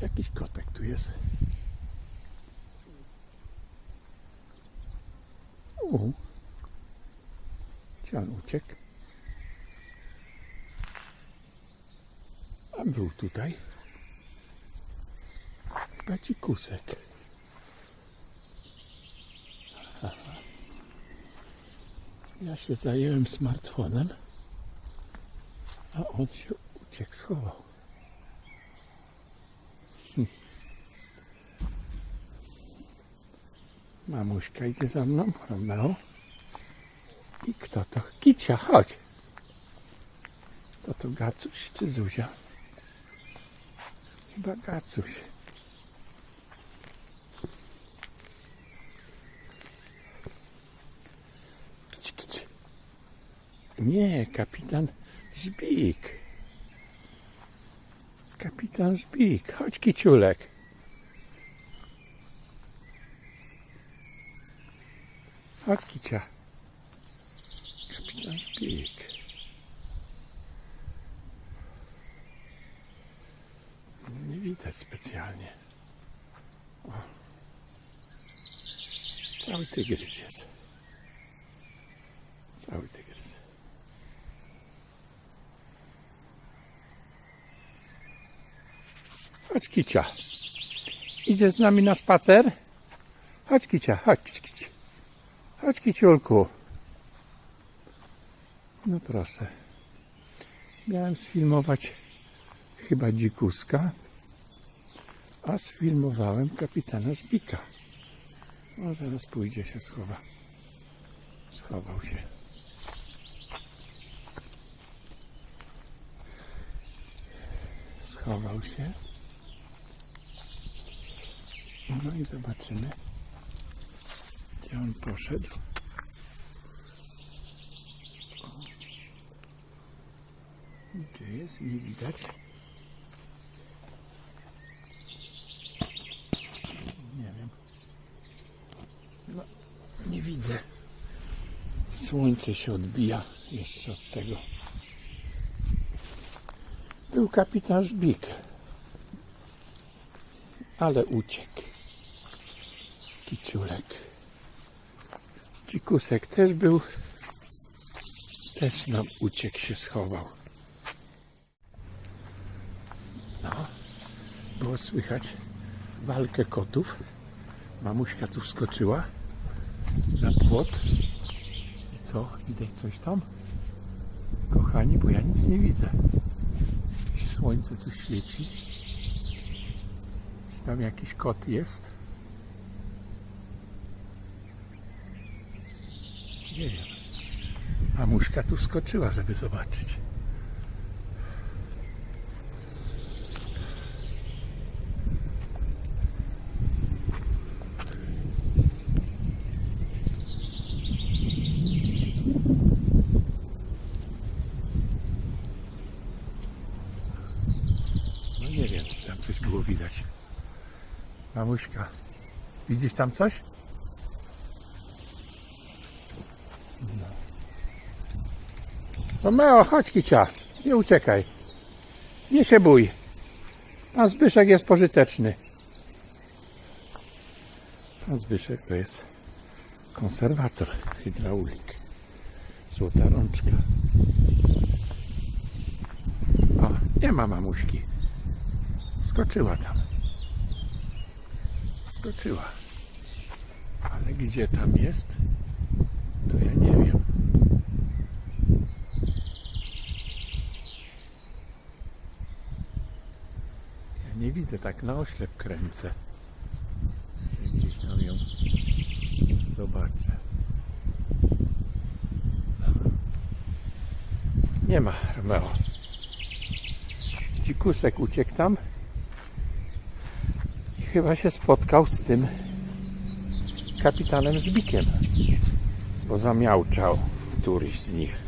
Jakiś kotek tu jest. Gdzie on uciekł? A był tutaj. Dzikusek. Aha. Ja się zająłem smartfonem, a on się uciekł, schował. Mamuśka idzie za mną, Romeo. I kto to? Kicia, chodź. To to Gacuś czy Zuzia? Chyba Gacuś. Nie, kapitan Żbik. Kapitan Żbik. Chodź, kiciulek. Chodź, kicia. Kapitan Żbik. Nie widać specjalnie. O. Cały tygrys jest. Cały tygrys. Chodź, kicia. Idziesz z nami na spacer? Chodź, kicia, chodź, kici, kici. Chodź, kiciulku. No proszę. Miałem sfilmować chyba dzikuska, a sfilmowałem kapitana Żbika. No zaraz pójdzie się schowa. Schował się. Schował się. No i zobaczymy, gdzie on poszedł. Gdzie jest? Nie widać. Nie wiem. No, nie widzę. Słońce się odbija jeszcze od tego. Był kapitan Żbik. Ale uciekł. Kiciulek. Dzikusek też był. Też nam uciekł, się schował. No, było słychać walkę kotów. Mamuśka tu wskoczyła na płot. I co? Widać coś tam? Kochani, bo ja nic nie widzę. Słońce tu świeci. Tam jakiś kot jest? Nie wiem. Mamuśka tu wskoczyła, żeby zobaczyć. No nie wiem, tam coś było widać. Mamuśka, widzisz tam coś? No. Romeo, chodź kicia, nie uciekaj. Nie się bój. Pan Zbyszek jest pożyteczny. Pan Zbyszek to jest konserwator, hydraulik. Złota rączka. O, nie ma mamuśki. Skoczyła tam. Skoczyła. Ale gdzie tam jest, to ja nie wiem. Ja nie widzę, tak na oślep kręcę. Gdzieś tam ją zobaczę. Nie ma Romeo. Dzikusek uciekł tam i chyba się spotkał z tym kapitanem Żbikiem, bo zamiałczał któryś z nich.